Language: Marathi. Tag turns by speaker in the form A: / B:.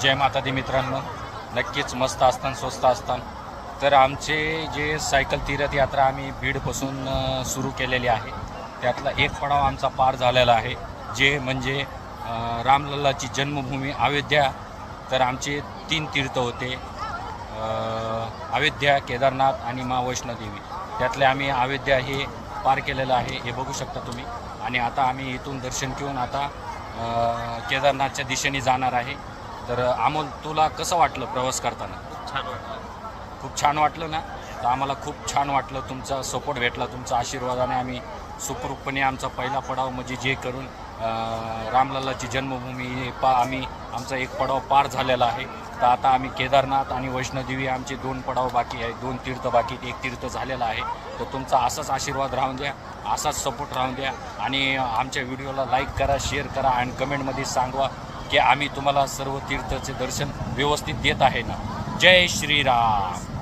A: जय माता दी मित्रांनो. नक्कीच मस्त असताना स्वस्त असताना. तर आमचे जे सायकल तीर्थ यात्रा आम्ही बीडपासून सुरू केलेली आहे. त्यातला एक पडाव आमचा पार झालेला आहे. जे म्हणजे रामलल्लाची जन्मभूमी अयोध्या. तर आमचे तीन तीर्थ होते. अयोध्या केदारनाथ आणि मा वैष्णोदेवी. त्यातले आम्ही अयोध्या हे पार केलेलं आहे हे बघू शकता तुम्ही. आणि आता आम्ही इथून दर्शन घेऊन आता केदारनाथच्या दिशेने जाणार आहे. तर अमोल तुला कसं वाटलं प्रवास करताना?
B: छान वाटलं.
A: खूप छान वाटलं ना? तर आम्हाला खूप छान वाटलं तुमचा सपोर्ट भेटला तुमचा आशीर्वादाने आम्ही सुखरूपपणे आमचा पहिला पडाव म्हणजे जे करून अं, रामलल्लाची जन्मभूमी हे पा आम्ही आमचा एक पडाव पार झालेला आहे. तर आता आम्ही केदारनाथ आणि वैष्णोदेवी आमचे दोन पडाव बाकी आहे दोन तीर्थ बाकी. एक तीर्थ झालेलं आहे. तर तुमचा असाच आशीर्वाद राहून द्या असाच सपोर्ट राहून द्या आणि आमच्या व्हिडिओला लाईक करा शेअर करा आणि कमेंटमध्ये सांगवा. की आम्ही तुम्हाला सर्व तीर्थाचे दर्शन व्यवस्थित देत आहे ना. जय श्रीराम.